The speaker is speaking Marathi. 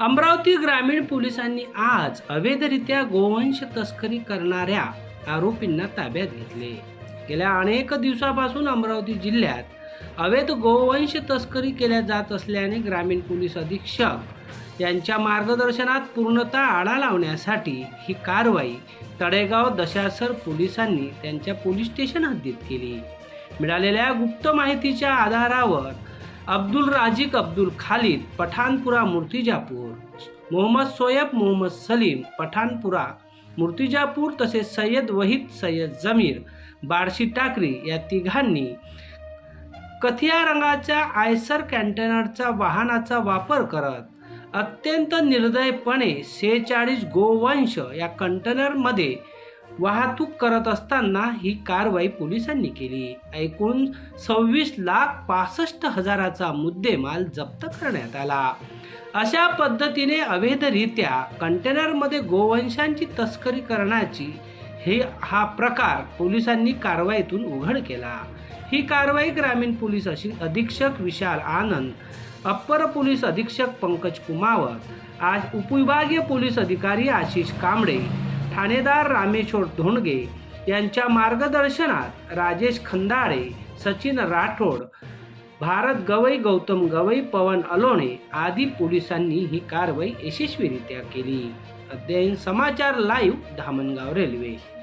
अमरावती ग्रामीण पोलिसांनी आज अवैधरित्या गोवंश तस्करी करणाऱ्या आरोपींना ताब्यात घेतले. गेल्या अनेक दिवसापासून अमरावती जिल्ह्यात अवैध गोवंश तस्करी केल्या जात असल्याने ग्रामीण पोलीस अधीक्षक यांच्या मार्गदर्शनात पूर्णतः आळा लावण्यासाठी ही कारवाई तळेगाव दशासर पोलिसांनी त्यांच्या पोलीस स्टेशन हद्दीत केली मिळालेल्या गुप्त माहितीच्या आधारावर अब्दुल राजिक अब्दुल खालिद पठाणपुरा मूर्तिजापूर मोहम्मद सोयब मोहम्मद सलीम पठाणपुरा मूर्तिजापूर तसेच सय्यद वहीद सय्यद जमीर बार्शी टाकरी या तिघांनी कथिया रंगाच्या आयसर कॅन्टेनरचा वाहनाचा वापर करत अत्यंत निर्दयपणे सेहेचाळीस गोवंश या कंटेनरमध्ये वाहतूक करत असताना ही कारवाई पोलिसांनी केली. एकूण सव्वीस लाख पासष्ट हजाराचा मुद्देमाल जप्त करण्यात आला. अशा पद्धतीने अवैधरित्या कंटेनरमध्ये गोवंशांची तस्करी करण्याची हे हा प्रकार पोलिसांनी कारवाईतून उघड केला. ही कारवाई ग्रामीण पोलीस अशी अधीक्षक विशाल आनंद अप्पर पोलीस अधीक्षक पंकज कुमावत आज उपविभागीय पोलीस अधिकारी आशिष कांबळे ठाणेदार रामेश्वर धोंडगे यांच्या मार्गदर्शनात राजेश खंदाळे सचिन राठोड भारत गवई गौतम गवई पवन अलोणे आदी पोलिसांनी ही कारवाई यशस्वीरित्या केली. अध्ययन समाचार लाईव्ह धामणगाव रेल्वे.